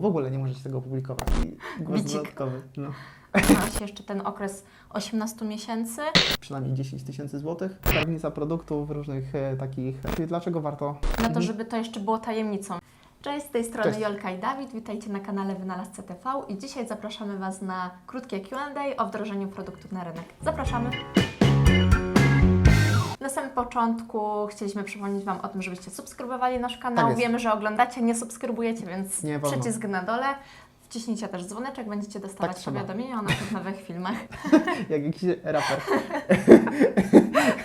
w ogóle nie możecie tego opublikować. I głos Bicik. dodatkowy. No. Masz jeszcze ten okres 18 miesięcy. Przynajmniej 10 tysięcy złotych. Skarbnica produktów różnych e, takich. Czyli dlaczego warto? Na to, żeby to jeszcze było tajemnicą. Cześć, z tej strony Cześć. Jolka i Dawid. Witajcie na kanale Wynalazca TV i dzisiaj zapraszamy Was na krótkie Q&A o wdrożeniu produktów na rynek. Zapraszamy! Na samym początku chcieliśmy przypomnieć Wam o tym, żebyście subskrybowali nasz kanał. Tak. Wiemy, że oglądacie, nie subskrybujecie, więc Nie wolno. przycisk na dole. Wciśnijcie też dzwoneczek, będziecie dostawać Tak powiadomienia o naszych nowych filmach. Jak jakiś raper.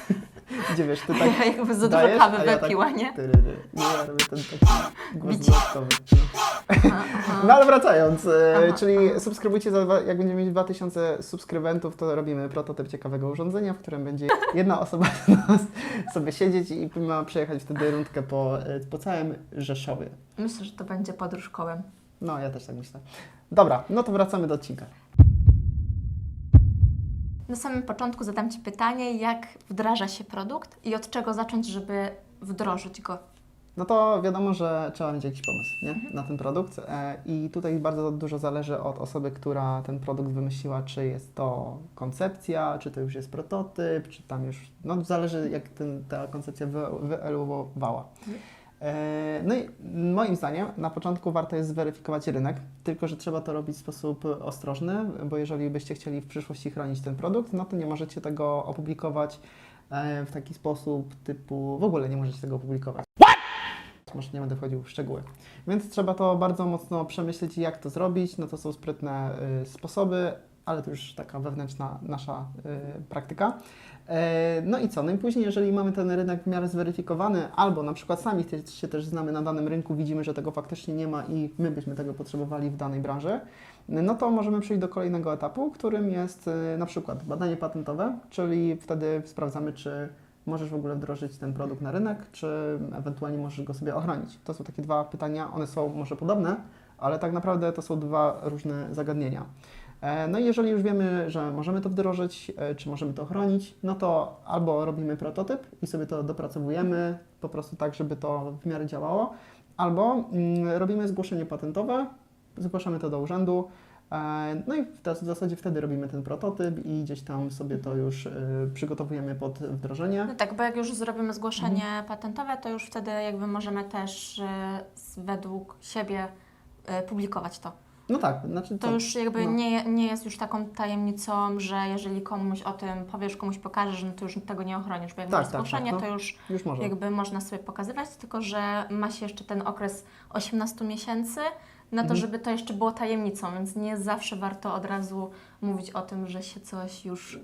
Gdzie wiesz, ty tak Jakby za dużo dajesz, kawy a ja tak- wypiła, nie? tyryry. Nie, ja robię ten taki głos Bicie. dodatkowy. No ale wracając, e, Aha, czyli subskrybujcie, za dwa, jak będziemy mieć 2000 subskrybentów, to robimy prototyp ciekawego urządzenia, w którym będzie jedna osoba do nas sobie siedzieć i ma przejechać wtedy rundkę po, e, po całym Rzeszowie. Myślę, że to będzie podróż kołem. No, ja też tak myślę. Dobra, no to wracamy do odcinka. Na samym początku zadam Ci pytanie, jak wdraża się produkt i od czego zacząć, żeby wdrożyć go. No to wiadomo, że trzeba mieć jakiś pomysł nie? na ten produkt e, i tutaj bardzo dużo zależy od osoby, która ten produkt wymyśliła, czy jest to koncepcja, czy to już jest prototyp, czy tam już, no zależy jak ten, ta koncepcja wy, wyewoluowała. E, No i moim zdaniem na początku warto jest zweryfikować rynek, tylko że trzeba to robić w sposób ostrożny, bo jeżeli byście chcieli w przyszłości chronić ten produkt, no to nie możecie tego opublikować e, w taki sposób typu, w ogóle nie możecie tego opublikować. Może nie będę wchodził w szczegóły. Więc trzeba to bardzo mocno przemyśleć, jak to zrobić. No to są sprytne y, sposoby, ale to już taka wewnętrzna nasza y, praktyka. E, No i co? No i później, jeżeli mamy ten rynek w miarę zweryfikowany, albo na przykład sami się też znamy na danym rynku, widzimy, że tego faktycznie nie ma i my byśmy tego potrzebowali w danej branży, no to możemy przejść do kolejnego etapu, którym jest y, na przykład badanie patentowe, czyli wtedy sprawdzamy, czy możesz w ogóle wdrożyć ten produkt na rynek, czy ewentualnie możesz go sobie ochronić. To są takie dwa pytania, one są może podobne, ale tak naprawdę to są dwa różne zagadnienia. E, No i jeżeli już wiemy, że możemy to wdrożyć, e, czy możemy to chronić, no to albo robimy prototyp i sobie to dopracowujemy po prostu tak, żeby to w miarę działało, albo mm, robimy zgłoszenie patentowe, zgłaszamy to do urzędu, e, no i w zasadzie wtedy robimy ten prototyp i gdzieś tam sobie to już przygotowujemy pod wdrożenie. No tak, bo jak już zrobimy zgłoszenie Mhm. patentowe, to już wtedy jakby możemy też według siebie publikować to. No tak, znaczy To co? już jakby no. nie, nie jest już taką tajemnicą, że jeżeli komuś o tym powiesz, komuś pokażesz, no to już tego nie ochronisz, bo jak Tak, masz tak, zgłoszenie, tak, no. to już Już może. jakby można sobie pokazywać, tylko że ma się jeszcze ten okres 18 miesięcy na to, Mhm. żeby to jeszcze było tajemnicą, więc nie zawsze warto od razu mówić o tym, że się coś już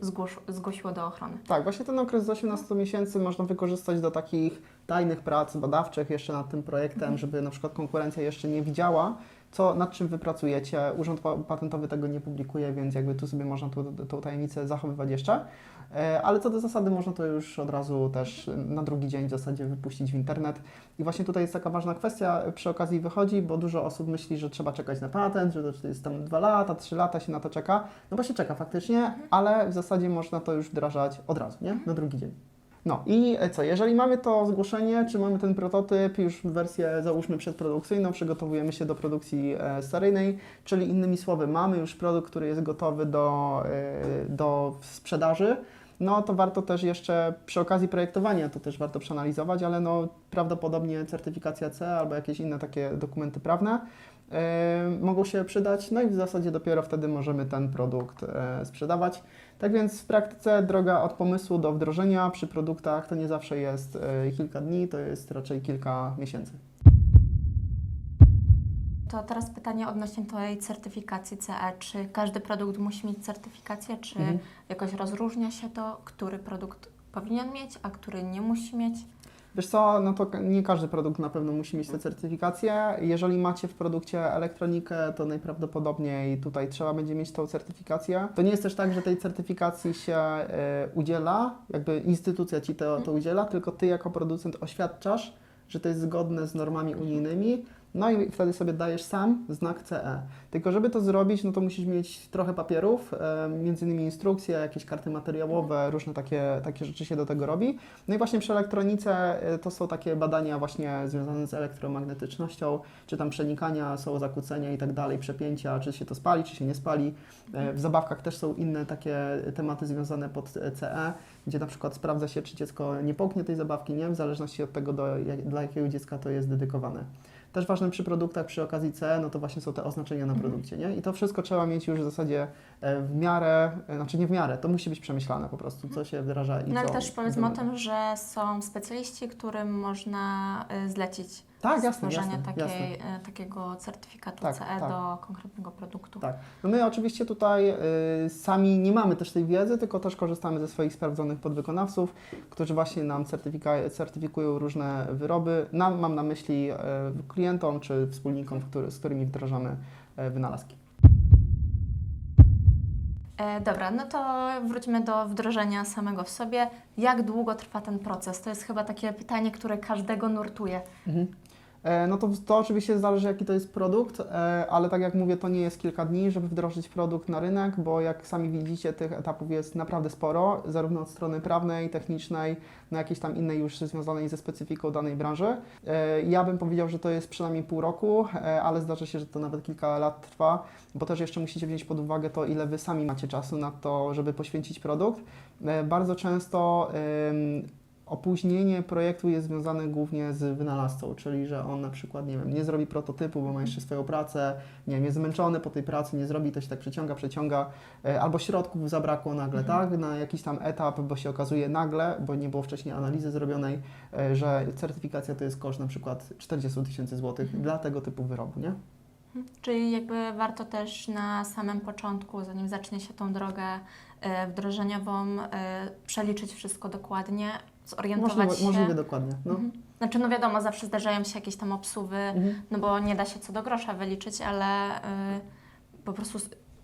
zgłosiło do ochrony. Tak, właśnie ten okres z 18 miesięcy można wykorzystać do takich tajnych prac badawczych jeszcze nad tym projektem, Mhm. żeby na przykład konkurencja jeszcze nie widziała, co, nad czym wy pracujecie. Urząd Pa- Patentowy tego nie publikuje, więc jakby tu sobie można tą, tą tajemnicę zachowywać jeszcze. E, Ale co do zasady można to już od razu też na drugi dzień w zasadzie wypuścić w internet. I właśnie tutaj jest taka ważna kwestia przy okazji wychodzi, bo dużo osób myśli, że trzeba czekać na patent, że to jest tam dwa lata, trzy lata się na to czeka. No bo się czeka faktycznie, ale w zasadzie można to już wdrażać od razu, nie? Na drugi dzień. No i co, jeżeli mamy to zgłoszenie, czy mamy ten prototyp, już wersję załóżmy przedprodukcyjną, przygotowujemy się do produkcji e, seryjnej, czyli innymi słowy mamy już produkt, który jest gotowy do, e, do sprzedaży, no to warto też jeszcze przy okazji projektowania to też warto przeanalizować, ale no prawdopodobnie certyfikacja C albo jakieś inne takie dokumenty prawne. e, mogą się przydać, no i w zasadzie dopiero wtedy możemy ten produkt e, sprzedawać. Tak więc w praktyce droga od pomysłu do wdrożenia przy produktach to nie zawsze jest e, kilka dni, to jest raczej kilka miesięcy. To teraz pytanie odnośnie tej certyfikacji CE. Czy każdy produkt musi mieć certyfikację, czy Mhm. jakoś rozróżnia się to, który produkt powinien mieć, a który nie musi mieć? Wiesz co, no to nie każdy produkt na pewno musi mieć tę certyfikację. Jeżeli macie w produkcie elektronikę, to najprawdopodobniej tutaj trzeba będzie mieć tą certyfikację. To nie jest też tak, że tej certyfikacji się e, udziela, jakby instytucja Ci to, to udziela, tylko Ty jako producent oświadczasz, że to jest zgodne z normami unijnymi, No i wtedy sobie dajesz sam znak CE. Tylko żeby to zrobić, no to musisz mieć trochę papierów, e, między innymi instrukcje, jakieś karty materiałowe, różne takie, takie rzeczy się do tego robi. No i właśnie przy elektronice e, to są takie badania właśnie związane z elektromagnetycznością, czy tam przenikania, są zakłócenia i tak dalej, przepięcia, czy się to spali, czy się nie spali. E, W zabawkach też są inne takie tematy związane pod CE, gdzie na przykład sprawdza się, czy dziecko nie połknie tej zabawki, nie? W zależności od tego, do, jak, dla jakiego dziecka to jest dedykowane. Też ważne przy produktach, przy okazji CE, no to właśnie są te oznaczenia na Mhm. produkcie, nie? I to wszystko trzeba mieć już w zasadzie e, w miarę, e, znaczy nie w miarę, to musi być przemyślane po prostu, co się wdraża i No ale co też powiedzmy o tym, że są specjaliści, którym można y, zlecić Tak, jasne, stworzenie jasne, takiej, jasne. y, takiego certyfikatu Tak, CE tak. do konkretnego produktu. Tak. No my oczywiście tutaj y, sami nie mamy też tej wiedzy, tylko też korzystamy ze swoich sprawdzonych podwykonawców, którzy właśnie nam certyfikują różne wyroby. Nam, mam na myśli y, klientom czy wspólnikom, który, z którymi wdrażamy y, wynalazki. E, dobra, no to wróćmy do wdrożenia samego w sobie. Jak długo trwa ten proces? To jest chyba takie pytanie, które każdego nurtuje. Mhm. E, No to, to oczywiście zależy, jaki to jest produkt, e, ale tak jak mówię, to nie jest kilka dni, żeby wdrożyć produkt na rynek, bo jak sami widzicie, tych etapów jest naprawdę sporo, zarówno od strony prawnej, technicznej, no jakiejś tam innej już związanej ze specyfiką danej branży. E, Ja bym powiedział, że to jest przynajmniej pół roku, ale zdarza się, że to nawet kilka lat trwa, bo też jeszcze musicie wziąć pod uwagę to, ile Wy sami macie czasu na to, żeby poświęcić produkt. Bardzo często opóźnienie projektu jest związane głównie z wynalazcą, czyli że on na przykład, nie wiem, nie zrobi prototypu, bo ma jeszcze swoją pracę, nie wiem, jest zmęczony po tej pracy, nie zrobi, to się tak przeciąga, przeciąga, e, albo środków zabrakło nagle, Mhm. tak, na jakiś tam etap, bo się okazuje nagle, bo nie było wcześniej analizy zrobionej, e, że certyfikacja to jest koszt na przykład 40 tysięcy złotych Mhm. dla tego typu wyrobu, nie? Mhm. Czyli jakby warto też na samym początku, zanim zacznie się tą drogę e, wdrożeniową, przeliczyć wszystko dokładnie, zorientować Możliwe, się. możliwe dokładnie, no. Mhm. Znaczy, no wiadomo, zawsze zdarzają się jakieś tam obsuwy, Mhm. no bo nie da się co do grosza wyliczyć, ale y, po prostu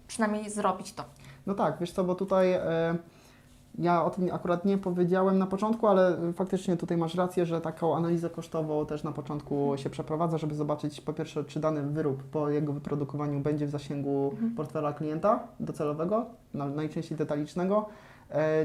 przynajmniej zrobić to. No tak, wiesz co, bo tutaj e, ja o tym akurat nie powiedziałem na początku, ale faktycznie tutaj masz rację, że taką analizę kosztową też na początku się przeprowadza, żeby zobaczyć po pierwsze, czy dany wyrób po jego wyprodukowaniu będzie w zasięgu Mhm. portfela klienta docelowego, na- najczęściej detalicznego,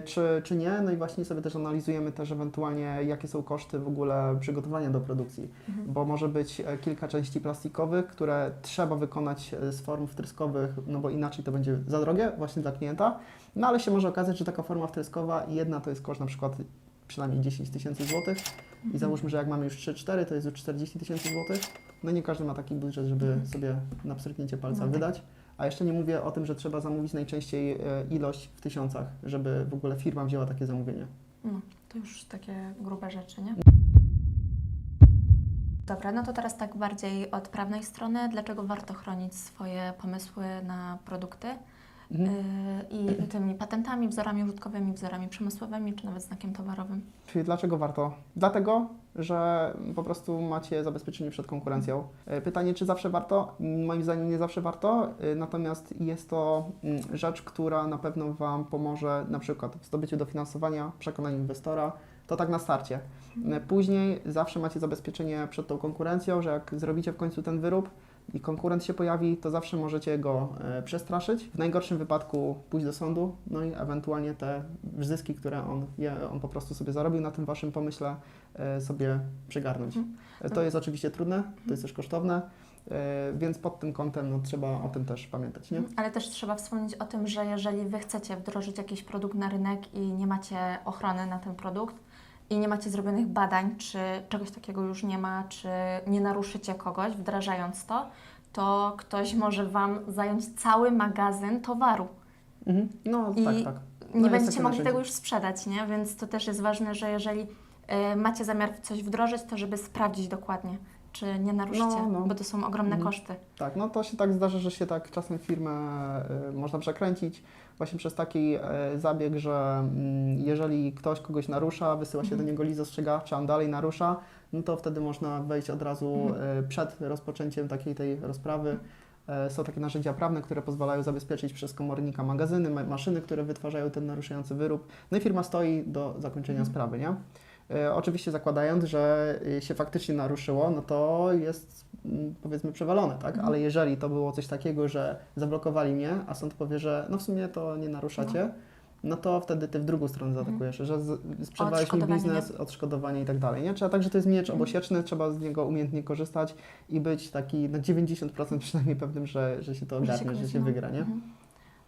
czy, czy nie. No i właśnie sobie też analizujemy też ewentualnie, jakie są koszty w ogóle przygotowania do produkcji Mhm. bo może być e, kilka części plastikowych, które trzeba wykonać e, z form wtryskowych, no bo inaczej to będzie za drogie właśnie dla klienta. No ale się może okazać, że taka forma wtryskowa jedna to jest koszt na przykład przynajmniej 10 tysięcy złotych i załóżmy, że jak mamy już 3-4, to jest już 40 tysięcy złotych. No nie każdy ma taki budżet, żeby sobie na pstryknięcie palca No tak. wydać. A jeszcze nie mówię o tym, że trzeba zamówić najczęściej e, ilość w tysiącach, żeby w ogóle firma wzięła takie zamówienie. No, to już takie grube rzeczy, nie? Dobra, no to teraz tak bardziej od prawnej strony. Dlaczego warto chronić swoje pomysły na produkty Mhm. y, i tymi patentami, wzorami użytkowymi, wzorami przemysłowymi, czy nawet znakiem towarowym? Czyli dlaczego warto? Dlatego, że po prostu macie zabezpieczenie przed konkurencją. E, Pytanie, czy zawsze warto? Moim zdaniem nie zawsze warto, e, natomiast jest to mm, rzecz, która na pewno Wam pomoże na przykład w zdobyciu dofinansowania, przekonaniu inwestora, to tak na starcie. E, Później zawsze macie zabezpieczenie przed tą konkurencją, że jak zrobicie w końcu ten wyrób i konkurent się pojawi, to zawsze możecie go e, przestraszyć. W najgorszym wypadku pójść do sądu, no i ewentualnie te zyski, które on, je, on po prostu sobie zarobił na tym Waszym pomyśle, e, sobie przygarnąć. Mhm. E, To jest oczywiście trudne, to jest też kosztowne, więc pod tym kątem no, trzeba o tym też pamiętać, nie? Ale też trzeba wspomnieć o tym, że jeżeli Wy chcecie wdrożyć jakiś produkt na rynek i nie macie ochrony na ten produkt i nie macie zrobionych badań, czy czegoś takiego już nie ma, czy nie naruszycie kogoś wdrażając to, to ktoś może Wam zająć cały magazyn towaru. Mhm. No I tak, tak. Nie jest będziecie mogli tego już sprzedać, nie? Więc to też jest ważne, że jeżeli y, macie zamiar coś wdrożyć, to żeby sprawdzić dokładnie, czy nie naruszycie, No, no. bo to są ogromne Mhm. koszty. Tak, no to się tak zdarza, że się tak czasem firmę y, można przekręcić właśnie przez taki y, zabieg, że mm, jeżeli ktoś kogoś narusza, wysyła się Mhm. do niego list ostrzegawczy, a on dalej narusza, no to wtedy można wejść od razu Mhm. y, przed rozpoczęciem takiej tej rozprawy. E, Są takie narzędzia prawne, które pozwalają zabezpieczyć przez komornika magazyny, ma- maszyny, które wytwarzają ten naruszający wyrób. No i firma stoi do zakończenia Mhm. sprawy, nie? E, Oczywiście zakładając, że y, się faktycznie naruszyło, no to jest mm, powiedzmy przewalone, tak? Mhm. Ale jeżeli to było coś takiego, że zablokowali mnie, a sąd powie, że no w sumie to nie naruszacie, no to wtedy ty w drugą stronę zaatakujesz, że sprzedawałeś mi biznes, odszkodowanie i tak dalej, nie? Trzeba, także to jest miecz Mhm. obosieczny, trzeba z niego umiejętnie korzystać i być taki na 90% przynajmniej pewnym, że, że się to ogarnie, że kończy, się no. wygra, nie? Mhm.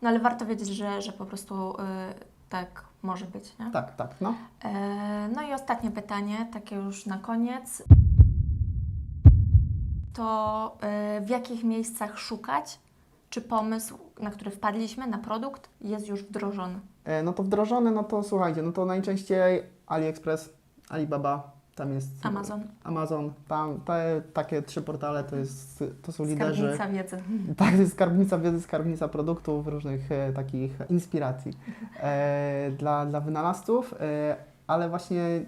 No ale warto wiedzieć, że, że po prostu y, tak może być, nie? Tak, tak, no. E, No i ostatnie pytanie, takie już na koniec. To e, w jakich miejscach szukać, czy pomysł, na który wpadliśmy, na produkt, jest już wdrożony? E, No to wdrożone, no to słuchajcie, no to najczęściej AliExpress, Alibaba, tam jest Amazon, Amazon, tam te takie trzy portale to, jest, to są liderzy. skarbnica wiedzy. Tak, to jest skarbnica wiedzy, skarbnica produktów, różnych e, takich inspiracji e, dla, dla wynalazców, e, ale właśnie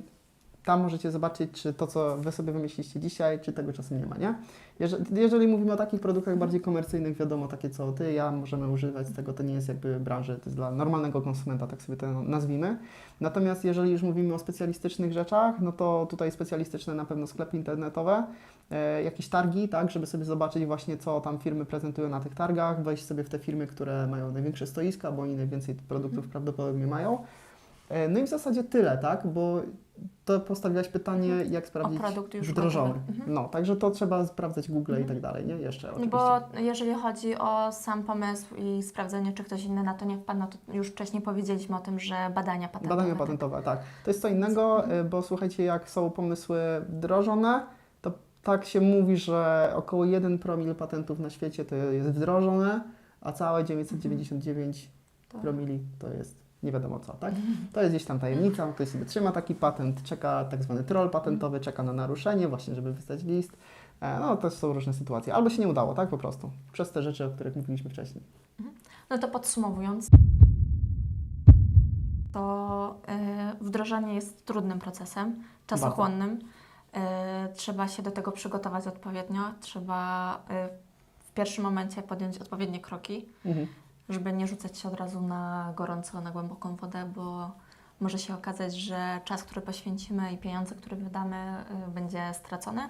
tam możecie zobaczyć, czy to, co Wy sobie wymyśliście dzisiaj, czy tego czasem nie ma, nie? Jeżeli, jeżeli mówimy o takich produktach bardziej komercyjnych, wiadomo, takie co Ty, ja możemy używać tego, to nie jest jakby branży, to jest dla normalnego konsumenta, tak sobie to nazwijmy. Natomiast jeżeli już mówimy o specjalistycznych rzeczach, no to tutaj specjalistyczne na pewno sklepy internetowe, e, jakieś targi, tak, żeby sobie zobaczyć właśnie, co tam firmy prezentują na tych targach, wejść sobie w te firmy, które mają największe stoiska, bo oni najwięcej produktów prawdopodobnie mają. E, No i w zasadzie tyle, tak, bo to postawiłaś pytanie, jak sprawdzić produkt już wdrożony. Mhm. No, także to trzeba sprawdzać Google i Mhm. tak dalej, nie? Jeszcze No oczywiście. bo jeżeli chodzi o sam pomysł i sprawdzenie, czy ktoś inny na to nie wpadł, no to już wcześniej powiedzieliśmy o tym, że badania patentowe. Badania tak. patentowe, tak. To jest co innego, y, bo słuchajcie, jak są pomysły wdrożone, to tak się mówi, że około 1 promil patentów na świecie to jest wdrożone, a całe 999 To- promili to jest nie wiadomo co, tak? To jest gdzieś tam tajemnica, ktoś sobie trzyma taki patent, czeka tak zwany troll patentowy, czeka na naruszenie właśnie, żeby wystać list. E, No to są różne sytuacje. Albo się nie udało, tak? Po prostu. Przez te rzeczy, o których mówiliśmy wcześniej. No to podsumowując, to y, wdrożenie jest trudnym procesem, czasochłonnym. Y, trzeba się do tego przygotować odpowiednio, trzeba w pierwszym momencie podjąć odpowiednie kroki, Mhm. Żeby nie rzucać się od razu na gorąco, na głęboką wodę, bo może się okazać, że czas, który poświęcimy i pieniądze, które wydamy, y, będzie stracony. Y,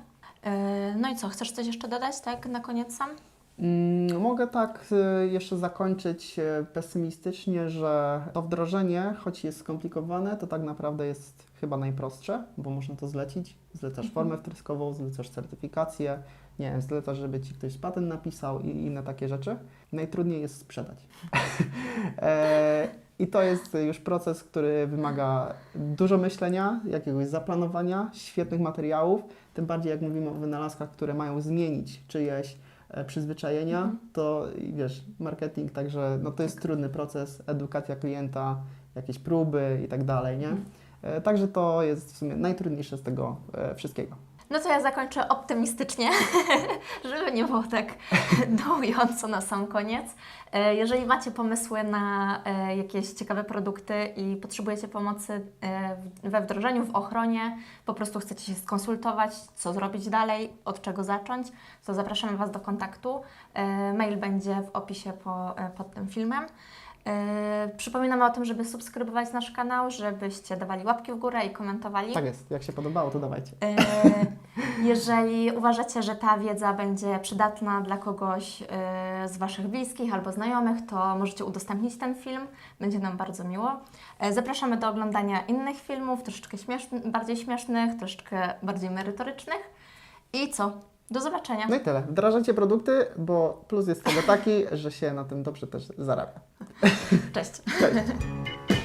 no i co, chcesz coś jeszcze dodać, tak, na koniec sam? Mm, Mogę tak y, jeszcze zakończyć y, pesymistycznie, że to wdrożenie, choć jest skomplikowane, to tak naprawdę jest chyba najprostsze, bo można to zlecić. Zlecasz Mhm. formę wtryskową, zlecasz certyfikację, nie wiem, zlecasz, żeby Ci ktoś patent napisał i inne takie rzeczy. Najtrudniej jest sprzedać. e, I to jest już proces, który wymaga dużo myślenia, jakiegoś zaplanowania, świetnych materiałów, tym bardziej jak mówimy o wynalazkach, które mają zmienić czyjeś e, przyzwyczajenia, Mhm. to wiesz, marketing, także no to jest trudny proces, edukacja klienta, jakieś próby i tak dalej, nie? Mhm. E, Także to jest w sumie najtrudniejsze z tego e, wszystkiego. No to ja zakończę optymistycznie, żeby nie było tak dołująco na sam koniec. E, Jeżeli macie pomysły na e, jakieś ciekawe produkty i potrzebujecie pomocy e, we wdrożeniu, w ochronie, po prostu chcecie się skonsultować, co zrobić dalej, od czego zacząć, to zapraszamy Was do kontaktu. Mail będzie w opisie po, pod tym filmem. E, Przypominamy o tym, żeby subskrybować nasz kanał, żebyście dawali łapki w górę i komentowali. Tak jest, jak się podobało, to dawajcie. E, Jeżeli uważacie, że ta wiedza będzie przydatna dla kogoś e, z Waszych bliskich albo znajomych, to możecie udostępnić ten film. Będzie nam bardzo miło. Zapraszamy do oglądania innych filmów, troszeczkę śmieszn- bardziej śmiesznych, troszeczkę bardziej merytorycznych. I co? Do zobaczenia. No i tyle. Wdrażajcie produkty, bo plus jest tego taki, że się na tym dobrze też zarabia. Cześć. Cześć.